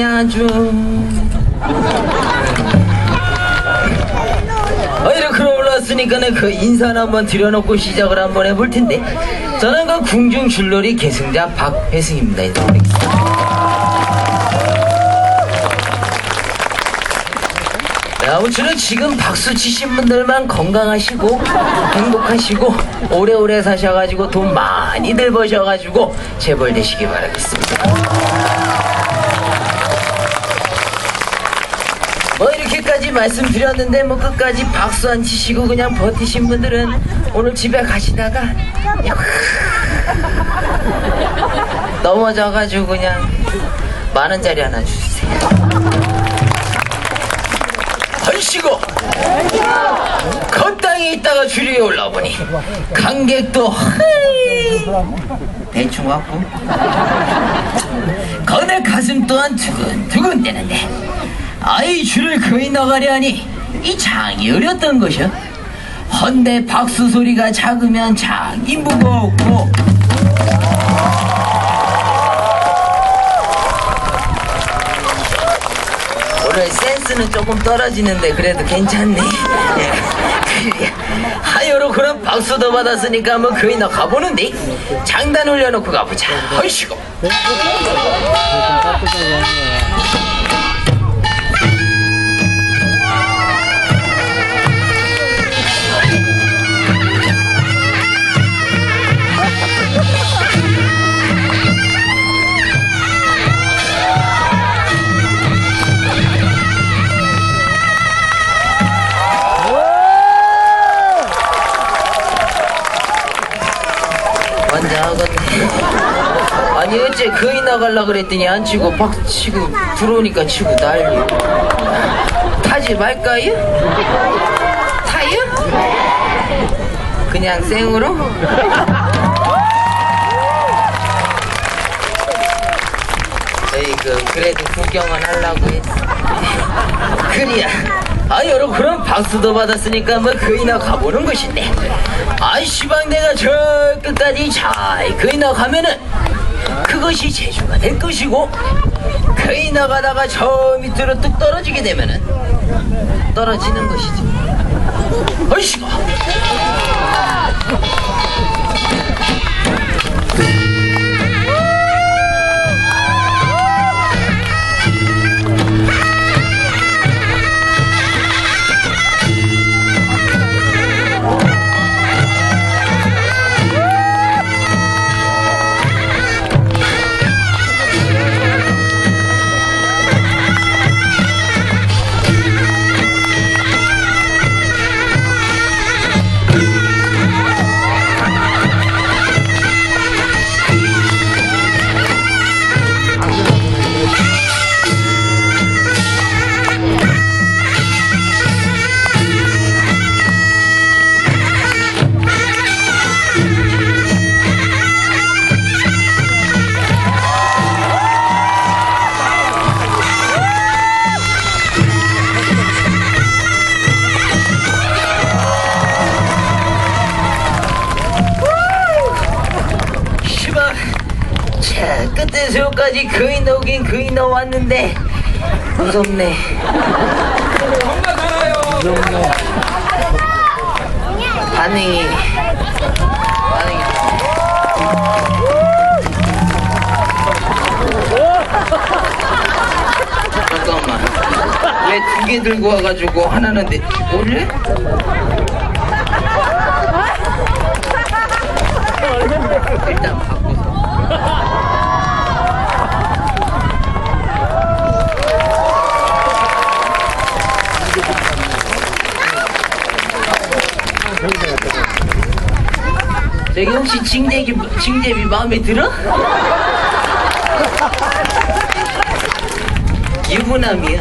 그냥 아주 어, 이렇게 올랐으니까 는 그 인사를 한번 들여놓고 시작을 한번 해볼 텐데. 저는 그 궁중 줄놀이 계승자 네, 아무쪼록 지금 박수 치신 분들만 건강하시고 행복하시고 오래오래 사셔가지고 돈 많이들 버셔가지고 재벌 되시기 바라겠습니다. 말씀드렸는데 뭐 끝까지 박수 안 치시고 그냥 버티신 분들은 오늘 집에 가시다가 넘어져가지고 그냥 만 원짜리 하나 주세요. 얼씨고! 건땅에 있다가 줄이 올라오니 관객도 대충 왔고. 건의 가슴 또한 두근두근 대는데 아이 줄을 거의 나가려니 이 장이 어렸던 것이야 헌데 박수 소리가 작으면 장이 무겁고 오늘 센스는 조금 떨어지는데 그래도 괜찮네. 그래. 하여로 그런 박수도 받았으니까 뭐 거의 나 가보는데 장단 올려놓고 가보자. 헐시고. 어째 거의 나갈라 그랬더니 안 치고 박 치고 들어오니까 치고 난리. 타지 말까요? 타요? 그냥 생으로? 저희 그 그래도 구경은 하려고 했어. 그래야. 아 여러분 그럼 박수도 받았으니까 뭐 거기나 가보는 것인데. 아이 시방 내가 저 끝까지 잘 거기나 가면은 그것이 재주가 될 것이고 거기 나가다가 저 밑으로 뚝 떨어지게 되면은 떨어지는 것이지. 어이씨가. 자 끝에서까지 거의 나오긴 거의 나왔는데 무섭네. 반응이 반응이. 잠깐만. 왜 두 개 들고 와가지고 하나는 내 올래? 일단 바꿔서 저기 혹시 징대기 징대비 마음에 들어? 유부남이야.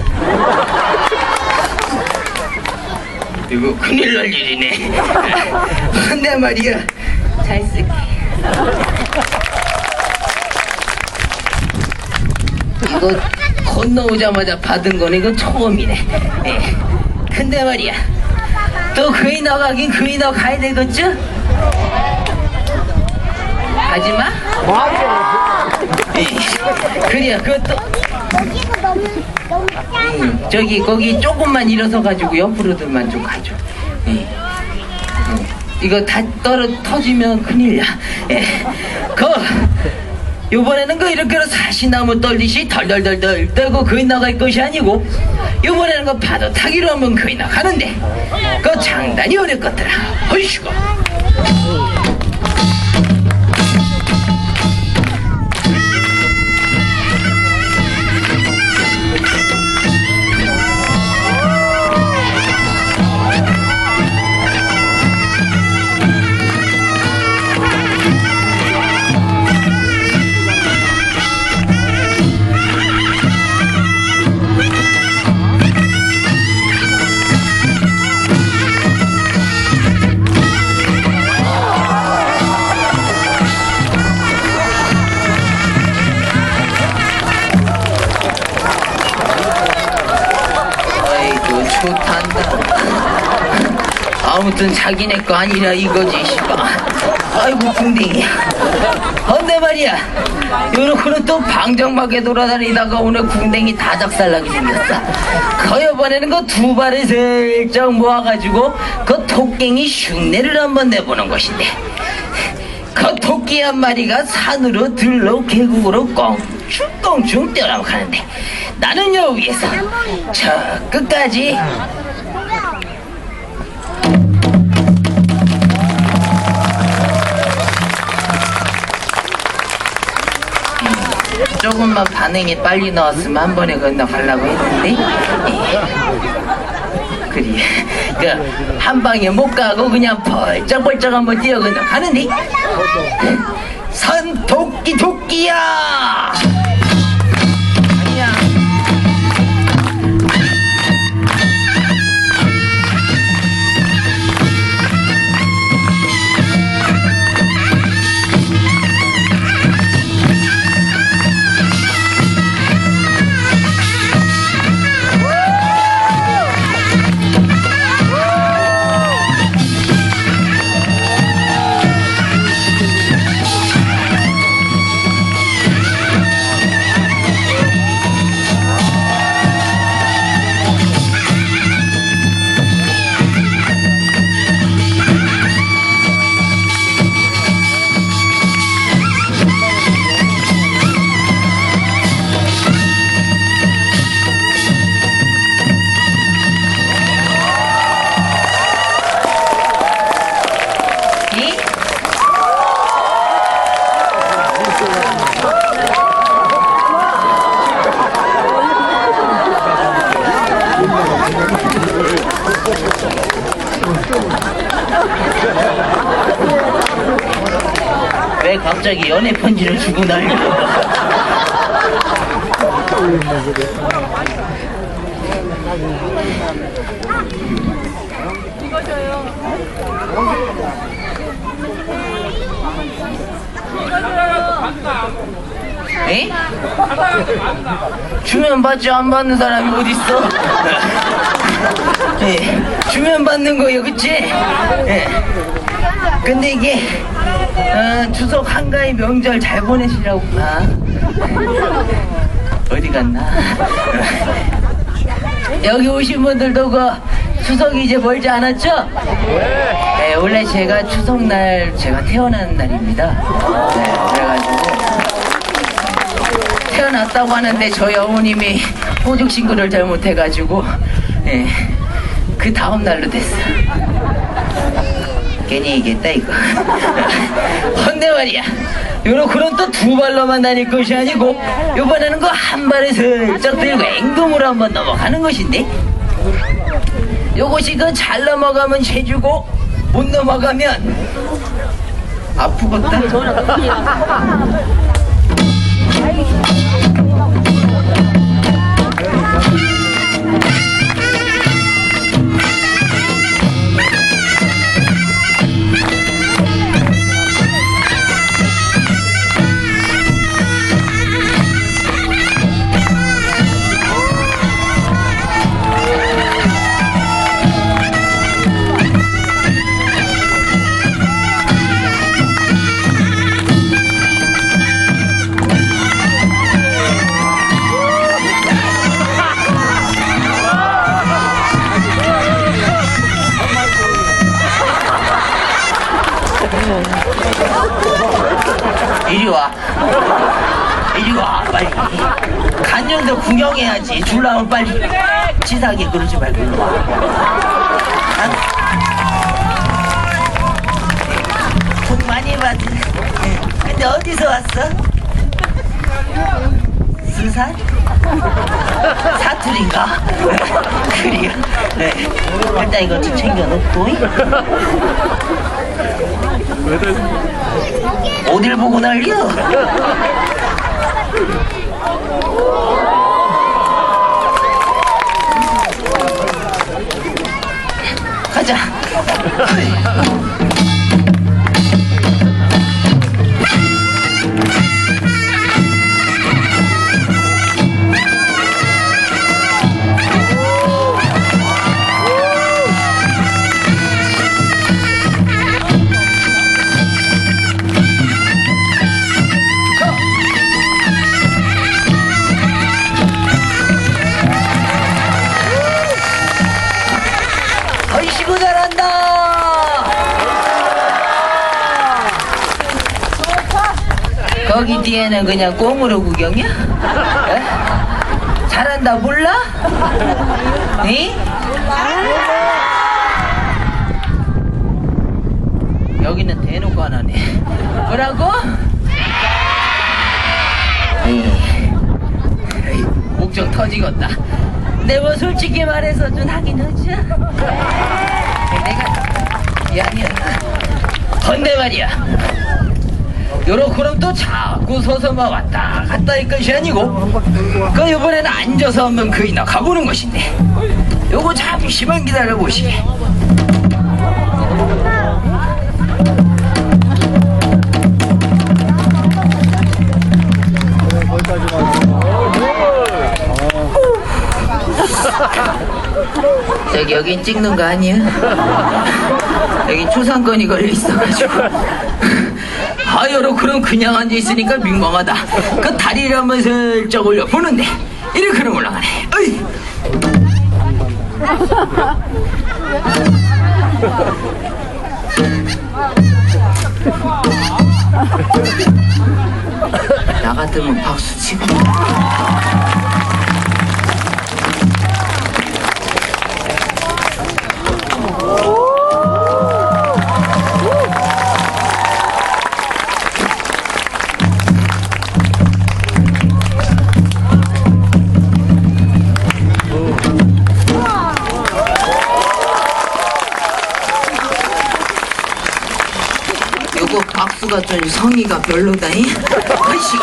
이거 큰일 날 일이네. 근데 말이야. 잘 쓸게. 이거 건너오자마자 받은 거는 이건 처음이네. 예. 근데 말이야. 또 그이 나가긴 그이 나 가야 되겠죠? 가지마? 그래야 그것도 여기가. 예, 저기 거기 조금만 일어서 가지고 옆으로들만 좀 가죠. 예. 예. 이거 다 떨어 터지면 큰일이야. 예. 그 요번에는 그 이렇게 사시나무 떨듯이 덜덜덜덜 떨고 거의 나갈 것이 아니고 요번에는 그 파도 타기로 하면 거의 나 가는데 그 장단이 어렵겠더라. 어이씨 아무튼 자기네 거 아니라 이거지 씨발. 아이고 궁뎅이야. 헌데 말이야. 요렇게는 또 방정막에 돌아다니다가 오늘 궁뎅이 다 작살나게 생겼어. 그 이번에는 그 두 발을 슬쩍 모아가지고 그 토깽이 흉내를 한번 내보는 것인데 그 토끼 한 마리가 산으로 들러 계곡으로 꽁충꽁충 뛰어나가는데 나는 여기에서 저 끝까지 조금만 반응이 빨리 나왔으면 한 번에 건너가려고 했는데. 예. 그리 그한 방에 못 가고 그냥 벌쩍벌쩍 한번 뛰어 건너가는데. 산 토끼 토끼야 갑자기 연애 편지를 주고 날 에? 주면 받지 안 받는 사람이 어딨어? 예, 주면 받는 거요, 그치? 예. 근데 이게 어, 추석 한가위 명절 잘 보내시라고 아. 어디 갔나? 여기 오신 분들도 그 추석이 이제 멀지 않았죠? 네, 원래 제가 추석날 제가 태어난 날입니다. 네, 그래가지고 태어났다고 하는데 저희 어머님이 호적 신고를 잘못해가지고 예, 그 다음 날로 됐어. 괜히 얘기했다 이거. 헌데 말이야. 요렇게는 또두 발로만 다닐 것이 아니고 요번에는 그 한 발을 슬쩍 들고 앵금으로 한번 넘어가는 것인데 요것이 그 잘 넘어가면 제주고 못 넘어가면 아프겠다. 이리 와. 이리 와, 빨리. 간년도 구경해야지. 줄라면 빨리. 치사하게 그러지 말고 일로 와. 아. 복 많이 받은. 근데 어디서 왔어? 수산? 사투리인가? 그래요. 네. 일단 이거 좀 챙겨놓고. 어딜 보고 날려? 가자. 뒤에는 그냥 꽁으로 구경이야? 에? 잘한다 몰라? 에? 여기는 대놓고 안 하네. 뭐라고? 목적 터지겠다. 내뭐 솔직히 말해서 좀 하긴 하지. 내가 미안이야. 건데 말이야. 요렇게 그럼 또 자꾸 서서만 왔다 갔다 할 것이 아니고 그 이번에는 앉아서 한번 그이나 가보는 것인데 요거 잠시만 기다려 보시게. 저기 여긴 찍는 거 아니야? 여기 초상권이 걸려 있어가지고 아 여러 그럼 그냥 앉아 있으니까 민망하다. 그 다리를 한번 슬쩍 올려 보는데. 이렇게 그럼 올라가네 어이. 나 같으면 박수 치고 박수가 좀 성의가 별로다잉? 아이씨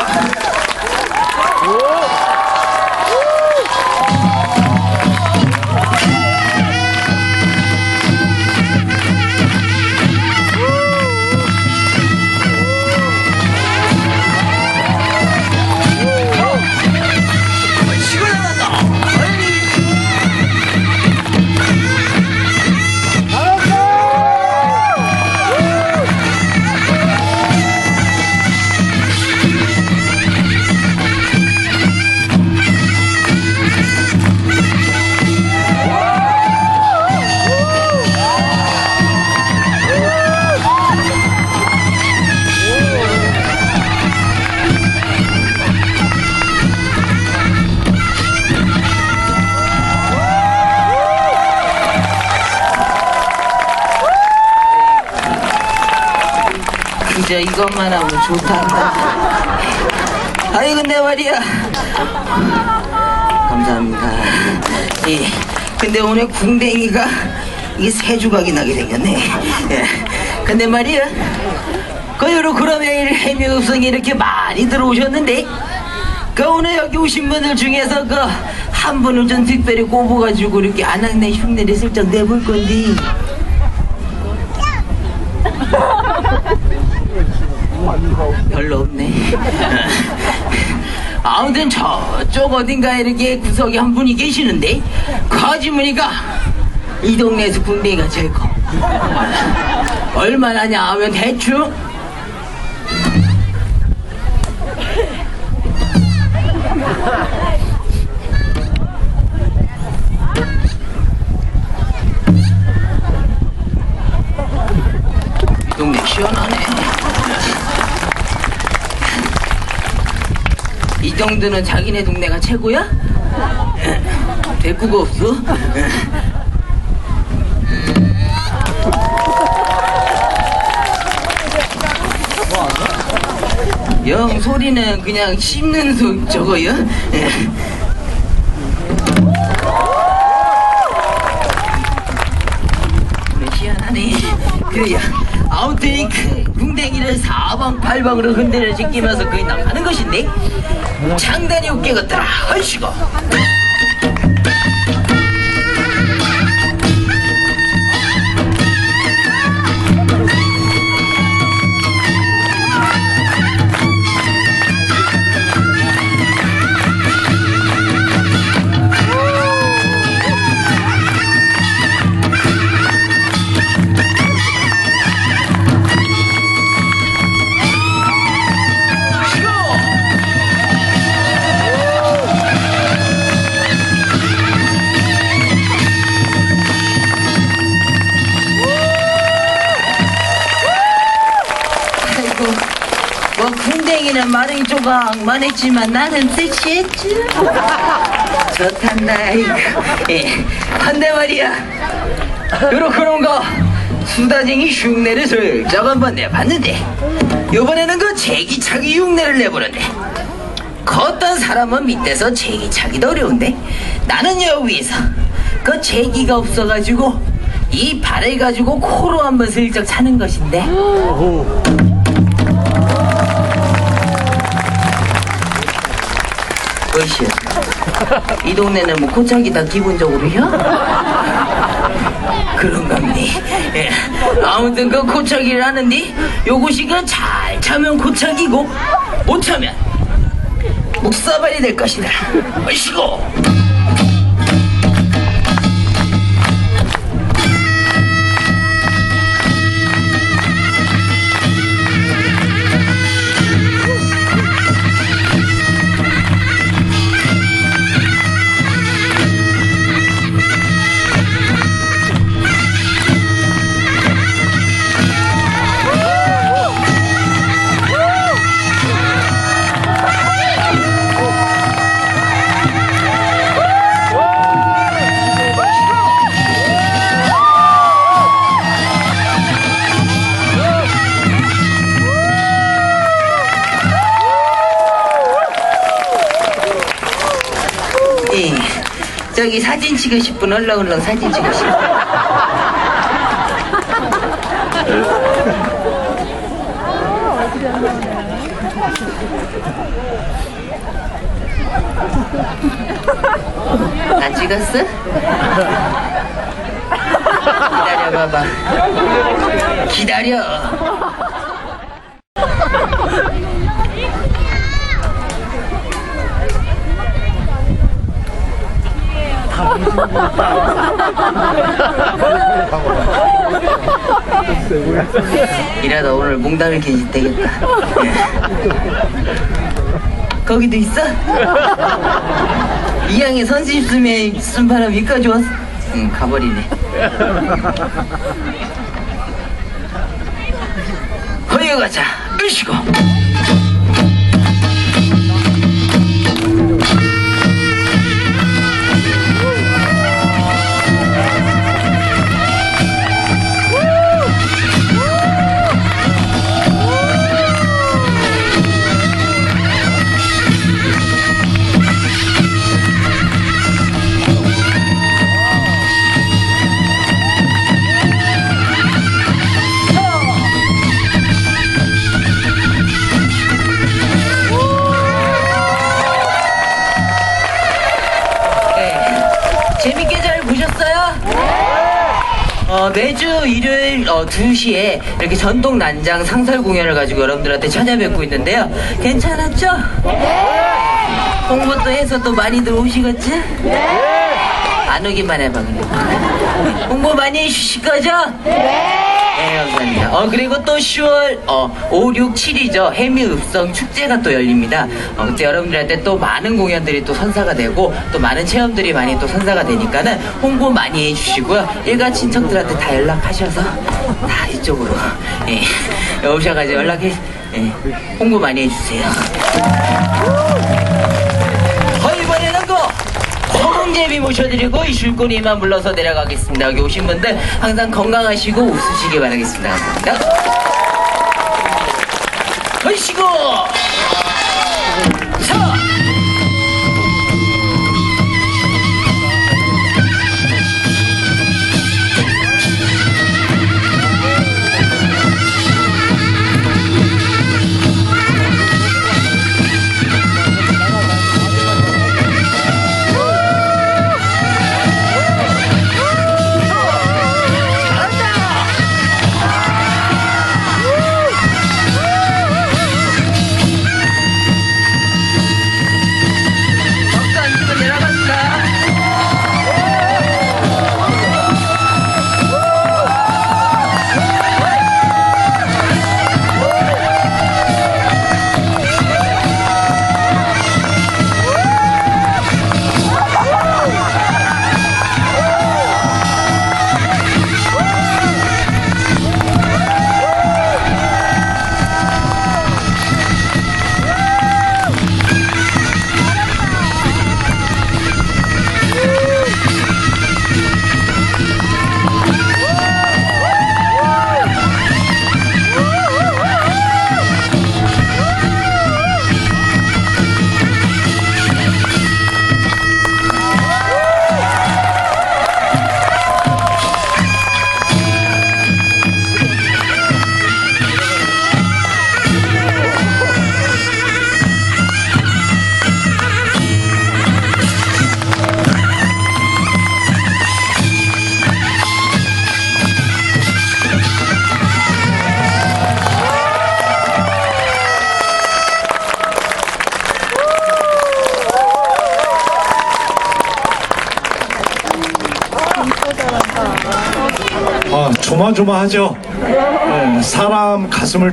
이것만 하면 좋단다. 아이 근데 말이야. 감사합니다. 예. 근데 오늘 궁뎅이가 이게 세 조각이 나게 생겼네. 예. 근데 말이야. 그 여러 그러면 해묘성이 이렇게 많이 들어오셨는데 그 오늘 여기 오신 분들 중에서 그 한 분을 좀 특별히 꼽아가지고 이렇게 안악내 흉내를 슬쩍 내볼 건데 별로 없네. 아무튼 저쪽 어딘가에 이렇게 구석에 한 분이 계시는데 그 아주머니가 이 동네에서 군대가 제일 커. 얼마나냐 하면 대충 이 정도는 자기네 동네가 최고야? 대꾸가 없어? 영 소리는 그냥 씹는 소 저거요? 희한하네 그래야 아무튼 이그 궁뎅이를 사방팔방으로 흔들어 제끼면서 거의 나가는 것인데 장단이 헐시고 아이고 마른 조각만 했지만 나는 섹시했지 좋단다 이거 예. 한데 말이야 요렇게 그런 거 수다쟁이 흉내를 슬쩍 한번 내봤는데 요번에는 그 제기차기 흉내를 내보는데 그 어떤 사람은 밑에서 제기차기도 어려운데 나는 여기에서 그 제기가 없어가지고 이 발을 가지고 코로 한번 슬쩍 차는 것인데 것이요. 이 동네는 뭐 고창기 다 기본적으로요? 그런갑니. 예. 아무튼 그 고창기를 하는데 요것이 그잘 차면 고창기고 못 차면 묵사발이 될 것이다. 어이시고. 사진 찍고 싶은 얼렁얼렁 사진 찍고 싶어. 안 찍었어? 기다려봐봐. 기다려. 이러다 오늘 몽당을 캐지 되겠다. 거기도 있어? 선심 쓰면 쓴 바람 여기까지 왔어. 응, 가버리네. 거기 가자. 으시고. 재밌게 잘 보셨어요? 어, 매주 일요일 어, 2시에 이렇게 전통 난장 상설 공연을 가지고 여러분들한테 찾아뵙고 있는데요. 괜찮았죠? 홍보 또 해서 또 많이들 오시겠지? 안 오기만 해봐 그냥. 홍보 많이 해주실 거죠? 네! 네, 감사합니다. 어, 그리고 또 10월, 어, 5, 6, 7이죠. 해미읍성 축제가 또 열립니다. 어, 그때 여러분들한테 또 많은 공연들이 또 선사가 되고, 또 많은 체험들이 많이 또 선사가 되니까는 홍보 많이 해주시고요. 일가 친척들한테 다 연락하셔서, 다 이쪽으로, 예, 오셔가지고 연락해, 예, 홍보 많이 해주세요. 허공제비 모셔드리고 이 줄거리만 불러서 내려가겠습니다. 여기 오신 분들 항상 건강하시고 웃으시기 바라겠습니다. 감사합니다. 걸시고 아, 조마조마하죠. 네, 사람 가슴을